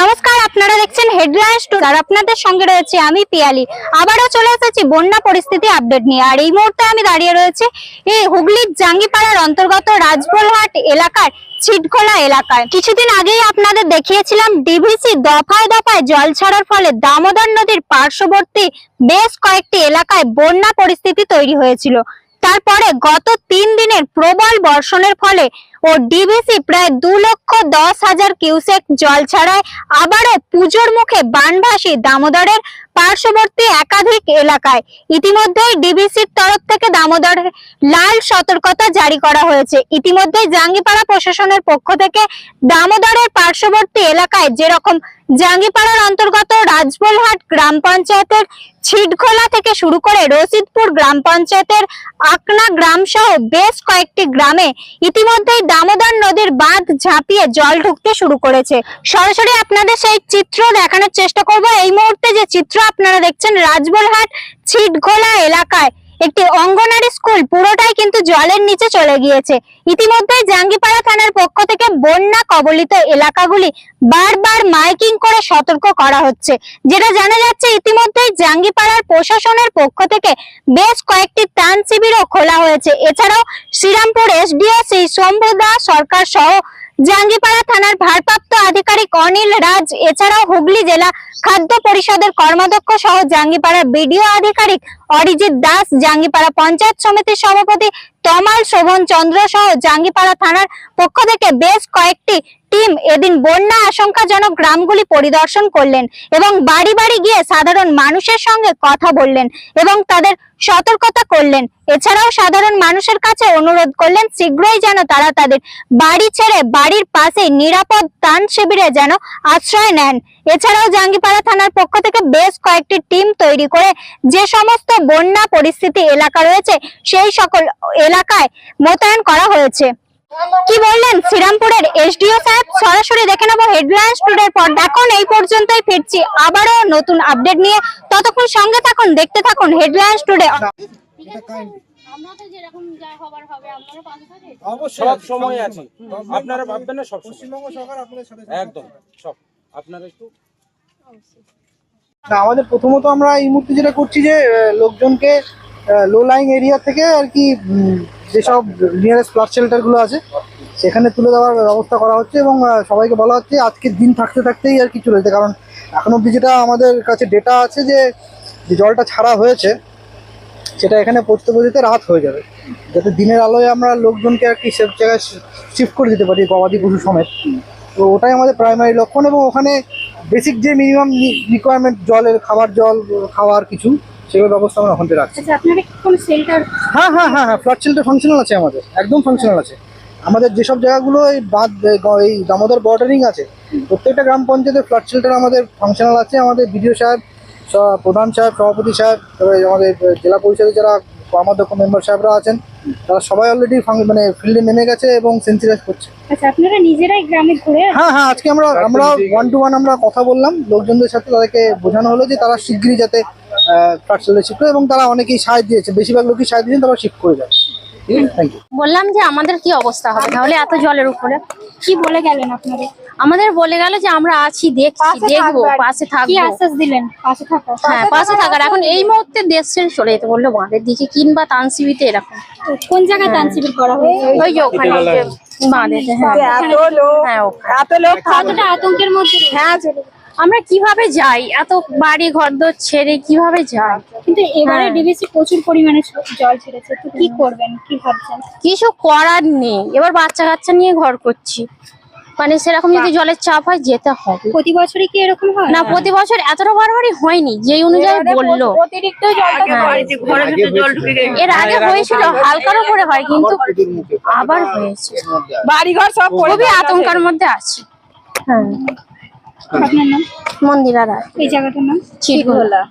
নমস্কার, আপনারা দেখছেন হেডলাইন্স টু আর আপনাদের সঙ্গে রয়েছে আমি পিয়ালি। আবারও চলে এসেছি বন্যা পরিস্থিতি আপডেট নিয়ে। আর এই মুহূর্তে আমি দাঁড়িয়ে রয়েছে এই হুগলির জাঙ্গিপাড়ার অন্তর্গত রাজবোলহাট এলাকার ছিটখোলা এলাকায়। কিছুদিন আগেই আপনাদের দেখিয়েছিলাম ডিভিসি দফায় দফায় জল ছাড়ার ফলে দামোদর নদীর পার্শ্ববর্তী বেশ কয়েকটি এলাকায় বন্যা পরিস্থিতি তৈরি হয়েছিল। তারপরে গত তিন দিনের প্রবল বর্ষণের ফলে ও ডিভিসি প্রায় দু লক্ষ দশ হাজার কিউসেক জল ছাড়ায় আবারও পুজোর মুখে বানভাসী দামোদরের পার্শ্ববর্তী একাধিক এলাকায়। ইতিমধ্যেই ডিভিসির তরফ থেকে দামোদরের লাল সতর্কতা জারি করা হয়েছে। ইতিমধ্যেই জাঙ্গিপাড়া প্রশাসনের পক্ষ থেকে দামোদরের পার্শ্ববর্তী এলাকায় যেরকম জাঙ্গিপাড়ার অন্তর্গত রাজবোলহাট গ্রাম পঞ্চায়েতের ছিটখোলা থেকে শুরু করে রশিদপুর গ্রাম পঞ্চায়েতের আকনা গ্রাম সহ বেশ কয়েকটি গ্রামে ইতিমধ্যেই দামোদর নদীর বাঁধ ঝাঁপিয়ে জল ঢুকতে শুরু করেছে। সরাসরি আপনাদের সেই চিত্র দেখানোর চেষ্টা করব। এই মুহূর্তে যে চিত্র আপনারা দেখছেন, রাজবলহাট ছিটঘোলা এলাকায়। একটি অঙ্গনারী স্কুল পুরোটাই কিন্তু জলের নিচে চলে গিয়েছে। ইতিমধ্যে জাঙ্গিপাড়া থানার পক্ষ থেকে বন্যা কবলিত এলাকাগুলি বারবার মাইকিং করে সতর্ক করা হচ্ছে। যেটা জানা যাচ্ছে, ইতিমধ্যেই জাঙ্গিপাড়ার প্রশাসনের পক্ষ থেকে বেশ কয়েকটি ত্রাণ শিবিরও খোলা হয়েছে। এছাড়াও শ্রীরামপুর এসডিও শ্রী শম্ভুদা সরকার সহ জাঙ্গিপাড়া থানার ভারপ্রাপ্ত আধিকারিক অনিল রাজ, এছাড়াও হুগলি জেলা খাদ্য পরিষদের কর্মাধ্যক্ষ সহ জাঙ্গিপাড়া বিডিও আধিকারিক অরিজিৎ দাস, জাঙ্গিপাড়া পঞ্চায়েত সমিতির সভাপতি তমাল, শোভন চন্দ্র সহ জাঙ্গিপাড়া থানার পক্ষ থেকে বেশ কয়েকটি টিম এদিন বন্যা আশঙ্কাজনক গ্রামগুলি পরিদর্শন করলেন এবং বাড়ি বাড়ি গিয়ে সাধারণ মানুষের সঙ্গে কথা বললেন এবং তাদের সতর্কতা করলেন। এছাড়াও সাধারণ মানুষের কাছে অনুরোধ করলেন, শীঘ্রই যেন তারা তাদের বাড়ি ছেড়ে বাড়ির পাশে নিরাপদ ত্রাণ শিবিরে যেন আশ্রয় নেন। এছাড়াও জাঙ্গিপাড়া থানার পক্ষ থেকে বেশ কয়েকটি টিম তৈরি করে যে সমস্ত বন্যা পরিস্থিতি এলাকা রয়েছে, সেই সকল এলাকায় মোতায়েন করা হয়েছে। কি বললেন শ্রীরামপুরের এসডিও সাহেব? সরাসরি দেখে নেব হেডলাইন্স টুডের পর এখন এই পর্যন্তই ফিরছি। আবারও নতুন আপডেট নিয়ে ততক্ষণ সঙ্গে থাকুন দেখতে থাকুন হেডলাইন্স টুডে। অবশ্যই সব সময় আছে। আপনারা ভাববেন না সব পশ্চিমবঙ্গ সরকার আপনাদের সাথে একদম সব। আপনারা একটু না আমাদের প্রথমত আমরা এই মুহূর্তে যেটা করছি যে লোকজনকে লো লাইং এরিয়া থেকে আর কি যেসব নিয়ারেস্ট ফ্লাড শেল্টারগুলো আছে, সেখানে তুলে দেওয়ার ব্যবস্থা করা হচ্ছে এবং সবাইকে বলা হচ্ছে আজকের দিন থাকতে থাকতেই আর কি চলে যেতে, কারণ এখন অবধি যেটা আমাদের কাছে ডেটা আছে যে যে জলটা ছাড়া হয়েছে, সেটা এখানে পৌঁছতে পৌঁছতে রাত হয়ে যাবে। যাতে দিনের আলোয় আমরা লোকজনকে আর কি সেফ জায়গায় শিফট করে দিতে পারি, গবাদি পশু সমেত। তো ওটাই আমাদের প্রাইমারি লক্ষণ এবং ওখানে বেসিক যে মিনিমাম রিকোয়ারমেন্ট জলের, খাবার জল, খাওয়ার কিছু সেগুলোর ব্যবস্থা আমরা ওখান থেকে রাখছি। আচ্ছা আপনারা কি কোনো শেল্টার হ্যাঁ হ্যাঁ হ্যাঁ হ্যাঁ ফ্লাড শেল্টার ফাংশনাল আছে আমাদের একদম ফাংশনাল আছে। আমাদের যেসব জায়গাগুলো এই বাঁধ এই দামোদর বর্ডারিং আছে প্রত্যেকটা গ্রাম পঞ্চায়েতের ফ্লাড শেল্টার আমাদের ফাংশনাল আছে। আমাদের বিডিও সাহেব প্রধান সাহেব সভাপতি সাহেব তারপরে আমাদের জেলা পরিষদের যারা কর্মাধ্যক্ষ মেম্বার সাহেবরা আছেন তারা সবাই অলরেডি মানে ফিল্ডে নেমে গেছে এবং সেন্সিটাইজ করছে। আচ্ছা আপনারা নিজেরাই গ্রামে ঘুরে হ্যাঁ হ্যাঁ আজকে আমরা আমরা ওয়ান টু ওয়ান আমরা কথা বললাম লোকজনদের সাথে তাদেরকে বোঝানো হলো যে তারা শিগগিরই যাতে ফ্রাকচারে শিফট এবং তারা অনেকেই সাহায্য দিয়েছে বেশিরভাগ লোকই সাহায্য দিয়েছেন তারা শিফট করে যায় বললাম যে আমাদের কি অবস্থা হবে? তাহলে এত জলের উপরে। কি বলে গেলেন আপনাদের আমাদের বলে গেল যে আমরা আছি দেখছি দেখব পাশে কি থাকব। আশ্বাস দিলেন? পাশে থাকা। হ্যাঁ পাশে থাকার। এখন এই মুহূর্তে দেশ ছেড়ে চলে যেতে বলল বাঁধের দিকে কিংবা তানসিবিতে এরকম। কোন জায়গায় ত্রাণ শিবির করা হয়েছে? ওই যে ওখানে যে বাঁধেতে হ্যাঁ। এত লোক হ্যাঁ ওখানে। এত লোক কতটা আতঙ্কের মধ্যে? হ্যাঁ আমরা কীভাবে যাই? এত বাড়ি ঘর দর ছেড়ে কীভাবে যাই? কিন্তু এবারে হ্যাঁ। ডিবিসি প্রচুর পরিমাণে জল ছেড়েছে তো কি করবেন? কি ভাবছেন? কিছু করার নেই। এবার বাচ্চা কাচ্চা নিয়ে ঘর করছি। মানে সেরকম যদি জলের চাপ হয় যেতে হবে। প্রতি বছরই কি এরকম হয়? না প্রতি বছর এতটা বারবারই হয়নি। যেই অনুযায়ী বলল। হ্যাঁ। এর আগে হয়েছিল হালকার উপরে হয় কিন্তু আবার হয়েছে। বাড়ি ঘর সব পড়ে খুবই আতঙ্কের মধ্যে আছে। হ্যাঁ। আপনার নাম? মন্দিরা রায়। এই জায়গাটার নাম? চিটগোলা